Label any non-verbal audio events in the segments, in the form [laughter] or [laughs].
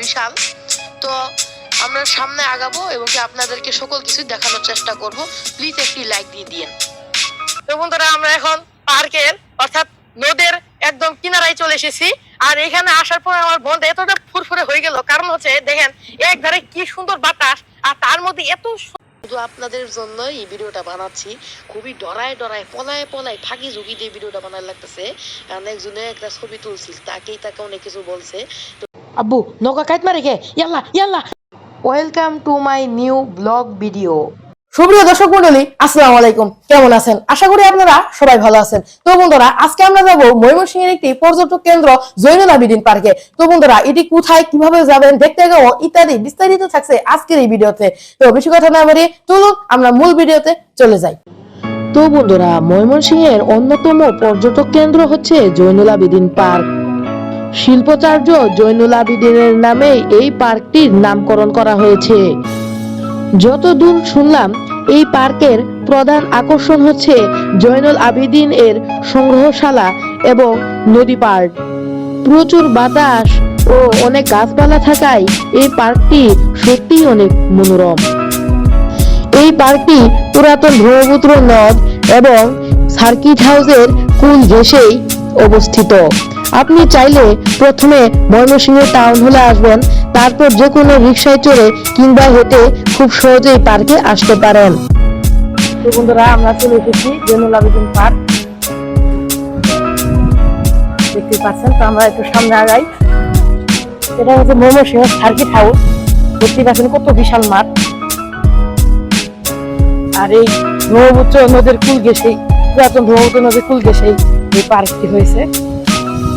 বিশাল। তো আমরা সামনে আগাবো এবং কি আপনাদেরকে সকল কিছু দেখানোর চেষ্টা করব। প্লিজ একটি লাইক দিয়ে দিন তো বন্ধুরা আমরা এখন পার্কের অর্থাৎ নদের একদম কিনারায় চলে এসেছি। আর এখানে আসার পর আমার বন্ধ এতটা ফুরফুরে হয়ে গেল। কারণ হচ্ছে দেখেন এক ধারে কি সুন্দর বাতাস আর তার মধ্যে এত শুধু আপনাদের জন্য এই ভিডিওটা বানাচ্ছি। খুবই ডরায় ডরায় পলায় পলায় ফাঁকি ঝুঁকি দিয়ে ভিডিওটা বানার লাগতেছে। কারণ একজনে একটা ছবি তুলছিল তাকেই তাকে অনেক কিছু বলছে। আব্বু নৌকা কাইত মারে কে ইয়াল্লা ইয়াল্লা welcome to my new blog video সুপ্রিয় দর্শক মন্ডলী আসসালামু আলাইকুম। কেমন আছেন? আশা করি আপনারা সবাই ভালো আছেন। তো বন্ধুরা আজকে আমরা যাব ময়মনসিংহের একটি পর্যটক কেন্দ্র জৈনুল আবিদিন পার্কে। তো বন্ধুরা এটি কোথায় কীভাবে যাবেন দেখতে যাব ইত্যাদি বিস্তারিত থাকছে আজকের এই ভিডিওতে। তো বেশি কথা না বাড়িয়ে চলুন আমরা মূল ভিডিওতে চলে যাই। তো বন্ধুরা ময়মনসিংহের অন্যতম পর্যটক কেন্দ্র হচ্ছে জৈনুল আবিদিন পার্ক। শিল্পাচার্য জৈনুল আবিদিনের নামে এই পার্কটির নামকরণ করা হয়েছে। যতদূর শুনলাম, এই পার্কের প্রধান আকর্ষণ হচ্ছে জৈনুল আবিদিন এর সংগ্রহশালা এবং নদী পার্ক। প্রচুর বাতাস ও অনেক গাছপালা থাকায় এই পার্কটি সত্যিই অনেক মনোরম। এই পার্কটি পুরাতন ব্রহ্মপুত্র নদ এবং সার্কিট হাউসের কুল ঘেঁষেই অবস্থিত। আপনি চাইলে প্রথমে ময়মনসিংহ টাউন হলে আসবেন, তারপর যে কোনো রিক্সায় চড়ে কিংবা হেঁটে খুব সহজেই পার্কে আসতে পারেন। তো বন্ধুরা, আমরা চলে এসেছি জৈনুল আবিদিন পার্ক। দেখতে পাচ্ছেন, তো আমরা একটু সামনে আগাই। এটা হচ্ছে ময়মনসিংহ সার্কিট হাউস দেখতে পাচ্ছেন কত বিশাল মাঠ। আর এই ব্রহ্মপুত্র নদীর কুল ঘেসেই পুরাতন ব্রহ্মপুত্র নদীর কুল ঘেসেই এই পার্কটি হয়েছে।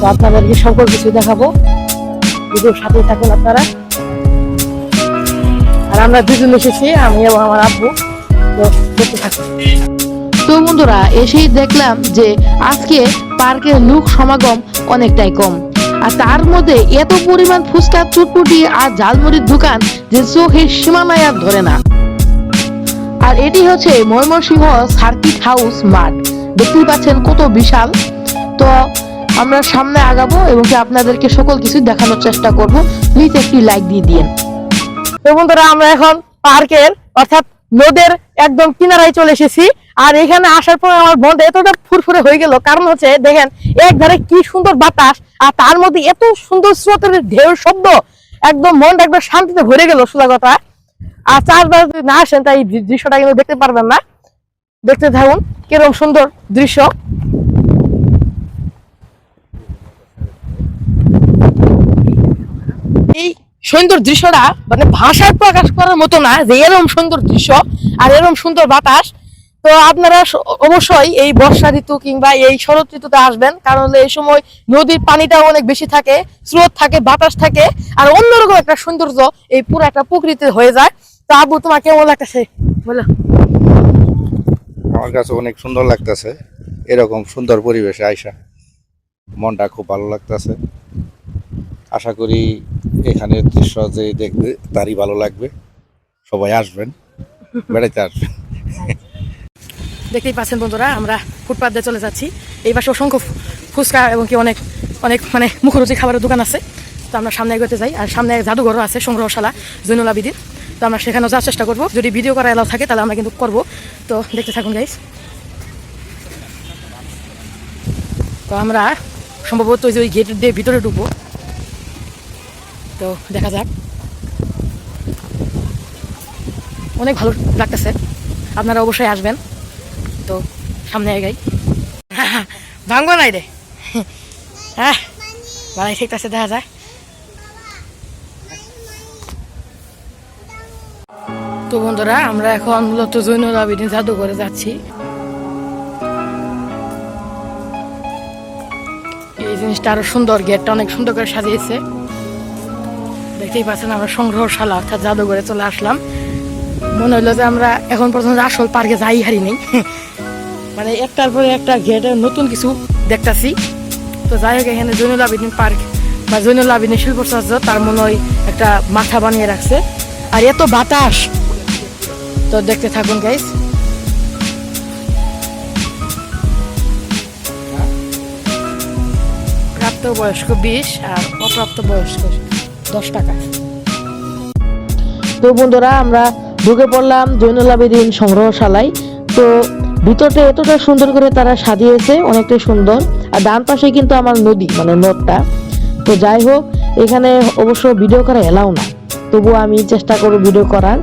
তো আপনাদেরকে সকল কিছু দেখাবো। ভিডিওর সাথে থাকুন আপনারা। আর আমরা দুজন এসেছি, আমি এবং আমার আব্বু। তো দেখতে থাকুন। তো বন্ধুরা, এসেই দেখলাম যে আজকে পার্কের লোক সমাগম অনেকটাই কম। আর তার মধ্যে এত পরিমাণ ফুচকা, চুটপুটি আর ঝালমুড়ির দোকান যে চোখের সীমানায় আর ধরে না। আর এটি হচ্ছে ময়মনসিংহ সার্কিট হাউস মাঠ। দেখতেই পাচ্ছেন কত বিশাল। তো আমরা সামনে আগাবো এবং কি আপনাদেরকে সকল কিছু দেখানোর চেষ্টা করব। প্লিজ একটি লাইক দিয়ে দিন তো বন্ধুরা, আমরা এখন পার্কের, অর্থাৎ নদের একদম কিনারায় চলে এসেছি। আর এখানে আসার পর আমার বন্ধ এতটা ফুরফুরে হয়ে গেল। কারণ হচ্ছে, দেখেন এক ধারে কি সুন্দর বাতাস, আর তার মধ্যে এত সুন্দর স্রোতের ঢেউ শব্দ, একদম মনটা একবার শান্তিতে ভরে গেল, সোজা কথা। আর চাষবাস যদি না আসেন, তাই দৃশ্যটা কিন্তু দেখতে পারবেন না। দেখতে থাকুন কীরকম সুন্দর দৃশ্য। এই সুন্দর দৃশ্যটা মানে ভাষায় প্রকাশ করার মতো না যে এরকম সুন্দর দৃশ্য আর এরকম সুন্দর বাতাস। তো আপনারা অবশ্যই এই বর্ষা ঋতু কিংবা এই শরৎ ঋতুতে আসবেন, কারণ এই সময় নদীর পানিটাও অনেক বেশি থাকে, স্রোত থাকে, বাতাস থাকে, আর অন্যরকম একটা সৌন্দর্য এই পুরো একটা প্রকৃতি হয়ে যায়। তো আবু, তোমার কেমন লাগতেছে? বলো। আমার কাছে অনেক সুন্দর লাগতেছে, এরকম সুন্দর পরিবেশে আইসা। মনটা খুব ভালো লাগতেছে। আশা করি এখানে দৃশ্য যে দেখবে, তারই ভালো লাগবে। সবাই আসবেন, বেড়াইতে আসবেন। দেখতেই পাচ্ছেন বন্ধুরা, আমরা ফুটপাথ দিয়ে চলে যাচ্ছি। এই পাশে অসংখ্য ফুচকা এবং কি অনেক অনেক মানে মুখরুচি খাবারের দোকান আছে। তো আমরা সামনে এগোতে যাই, আর সামনে জাদুঘরও আছে, সংগ্রহশালা, জৈনুল আবিদিন। তো আমরা সেখানেও যাওয়ার চেষ্টা করব। যদি ভিডিও করা এলাও থাকে, তাহলে আমরা কিন্তু করব। তো দেখতে থাকুন গাইস তো আমরা সম্ভবত ওই যে ওই গেট দিয়ে ভিতরে ঢুকবো। তো দেখা যাক। অনেক ভালো লাগতেছে। আপনারা অবশ্যই আসবেন। তো সামনে এগাই ভাঙবো নাই রে। হ্যাঁ বাড়াই ঠিক আছে দেখা যায় তো বন্ধুরা, আমরা এখন মূলত জৈনুল আবিদিন জাদুঘরে যাচ্ছি। এই জিনিসটা আরও সুন্দর, গেটটা অনেক সুন্দর করে সাজিয়েছে। দেখতেই পাচ্ছেন, আমরা সংগ্রহশালা অর্থাৎ জাদুঘরে চলে আসলাম। মনে হলো যে আমরা এখন পর্যন্ত আসল পার্কে যাই হারি নেই। [laughs] মানে একটার পরে একটা গেটে নতুন কিছু দেখতাছি। তো যাই হোক, এখানে জৈনুল আবিদিন পার্ক বা জৈনুল আবিদিন শিল্পচার্য তার মনে হয় একটা মাথা বানিয়ে রাখছে। আর এত বাতাস! তো দেখতে থাকুন গাইস প্রাপ্ত বয়স্ক বিশ আর অপ্রাপ্ত বয়স্ক দশ টাকা। তো বন্ধুরা, আমরা ঢুকে পড়লাম জৈনুল আবেদিন সংগ্রহশালায়। তো ভিতরটা এতটা সুন্দর করে তারা সাজিয়েছে, অনেকটাই সুন্দর। আর ডান পাশে কিন্তু আমার নদী মানে নদটা। তো যাই হোক, এখানে অবশ্য ভিডিও করা এলাও না। তবুও আমি চেষ্টা করব ভিডিও করার।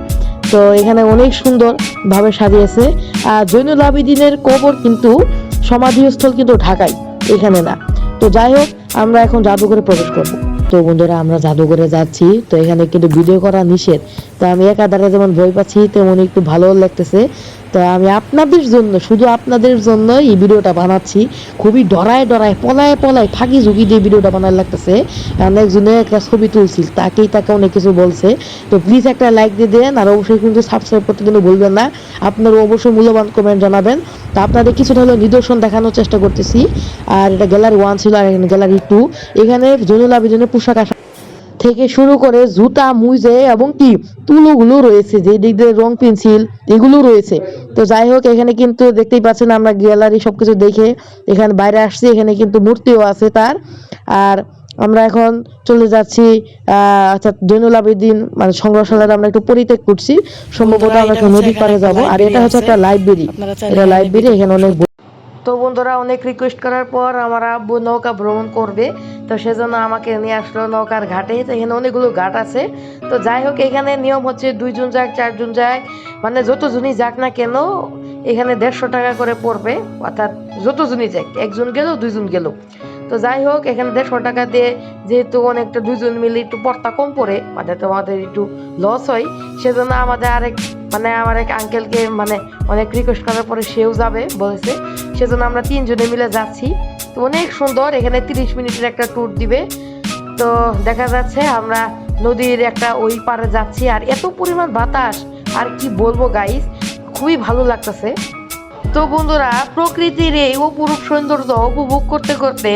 তো এখানে অনেক সুন্দর ভাবে সাজিয়েছে। আর জৈনুল আবেদিনের কবর কিন্তু সমাধিস্থল কিন্তু ঢাকায়, এখানে না। তো যাই হোক, আমরা এখন জাদুঘরে প্রবেশ করব। তো বন্ধুরা, আমরা জাদুঘরে যাচ্ছি। তো এখানে কিন্তু ভিডিও করা নিষেধ। তো আমি একাধারে যেমন ভয় পাচ্ছি, তেমন একটু ভালো লাগতেছে। তো আমি আপনাদের জন্য, শুধু আপনাদের জন্য এই ভিডিওটা বানাচ্ছি। খুবই ডরায় ডরায়, পলায় পলায় ফাঁকি ঝুঁকি দিয়ে ভিডিওটা বানার লাগতেছে। একজনে একটা ছবি তুলছিল, তাকেই তাকে অনেক কিছু বলছে। তো প্লিজ একটা লাইক দিয়ে দেন, আর অবশ্যই কিন্তু সাবস্ক্রাইব করতে কিন্তু ভুলবেন না। আপনারা অবশ্যই মূল্যবান কমেন্ট জানাবেন। তো আপনাদের কিছুটা হলেও নিদর্শন দেখানোর চেষ্টা করতেছি। আর এটা গ্যালারি ওয়ান ছিল, আর গ্যালারি টু এখানে জনুল আবেদনের পোশাক আশাক থেকে শুরু করে জুতা মুজে এবং কি তুলোগুলো রয়েছে যে দিক দিয়ে রং পেন্সিল এগুলো রয়েছে। তো যাই হোক এখানে কিন্তু দেখতেই পাচ্ছেন আমরা গ্যালারি সবকিছু দেখে এখানে বাইরে আসছি এখানে কিন্তু মূর্তিও আছে তার। আর আমরা এখন চলে যাচ্ছি আহ অর্থাৎ জৈনুল আবেদিন মানে সংগ্রহশালার আমরা একটু পরিত্যাগ করছি। সম্ভবত আমরা নদীর এখানে যাব। আর এটা হচ্ছে একটা লাইব্রেরি এটা লাইব্রেরি এখানে অনেক তো বন্ধুরা অনেক রিকোয়েস্ট করার পর আমার আব্বু নৌকা ভ্রমণ করবে। তো সেজন্য আমাকে নিয়ে আসলো নৌকার ঘাটে। তো এখানে অনেকগুলো ঘাট আছে। তো যাই হোক, এখানে নিয়ম হচ্ছে দুইজন যাক চারজন যাক। মানে যতজনই যাক না কেন, এখানে দেড়শো টাকা করে পড়বে। অর্থাৎ যতজনই যাক, একজন গেল, দুইজন গেল। তো যাই হোক, এখানে দেড়শো টাকা দিয়ে যেহেতু অনেকটা দুজন মিলে একটু পর্তা কম পড়ে মানে তোমাদের একটু লস হয়, সেজন্য আমাদের আরেক মানে আমার এক আঙ্কেলকে মানে অনেক রিকোয়েস্ট করার পরে সেও যাবে বলেছে। সেজন্য আমরা তিনজনে মিলে যাচ্ছি। তো অনেক সুন্দর, এখানে তিরিশ মিনিটের একটা ট্যুর দিবে। তো দেখা যাচ্ছে আমরা নদীর একটা ওই পারে যাচ্ছি, আর এত পরিমাণ বাতাস, আর কি বলব গাইস খুবই ভালো লাগতেছে। তো বন্ধুরা, প্রকৃতির এই অপরূপ সৌন্দর্য উপভোগ করতে করতে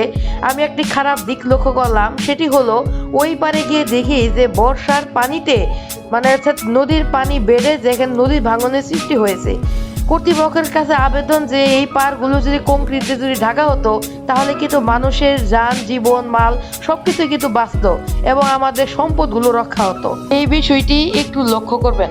আমি একটি খারাপ দিক লক্ষ্য করলাম। সেটি হলো, ওই পারে গিয়ে দেখি যে বর্ষার পানিতে মানে অর্থাৎ নদীর পানি বেড়ে যেখানে নদীর ভাঙনের সৃষ্টি হয়েছে। কর্তৃপক্ষের কাছে আবেদন যে এই পারগুলো যদি কংক্রিট যদি ঢাকা হতো, তাহলে কিন্তু মানুষের যান, জীবন, মাল সবকিছু কিন্তু বাঁচত এবং আমাদের সম্পদগুলো রক্ষা হতো। এই বিষয়টি একটু লক্ষ্য করবেন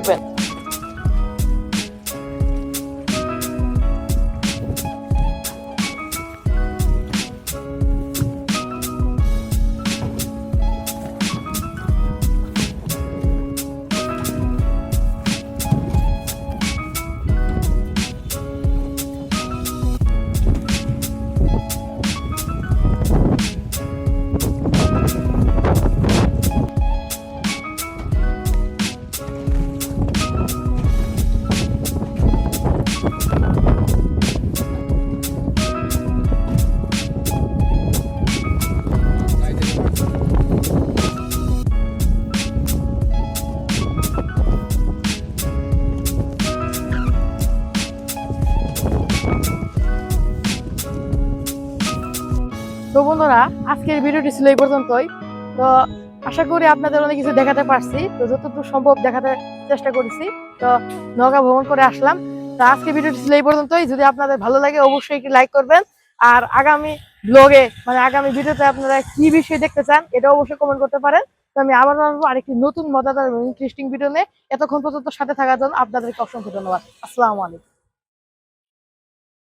তো বন্ধুরা, আজকের ভিডিওটি ছিল এই পর্যন্তই। তো আশা করি আপনাদের অনেক কিছু দেখাতে পারছি। তো যতটুকু সম্ভব দেখাতে চেষ্টা করেছি। তো নৌকা ভ্রমণ করে আসলাম। তো আজকে ভিডিওটি ছিল এই পর্যন্তই। যদি আপনাদের ভালো লাগে, অবশ্যই একটি লাইক করবেন। আর আগামী ব্লগে মানে আগামী ভিডিওতে আপনারা কি বিষয় দেখতে চান, এটা অবশ্যই কমেন্ট করতে পারেন। তো আমি আবার আসব আরেকটি নতুন, মজাদার ইন্টারেস্টিং ভিডিও নিয়ে। এতক্ষণ পর্যন্ত সাথে থাকার জন্য আপনাদেরকে অসংখ্য ধন্যবাদ। আসসালামু আলাইকুম।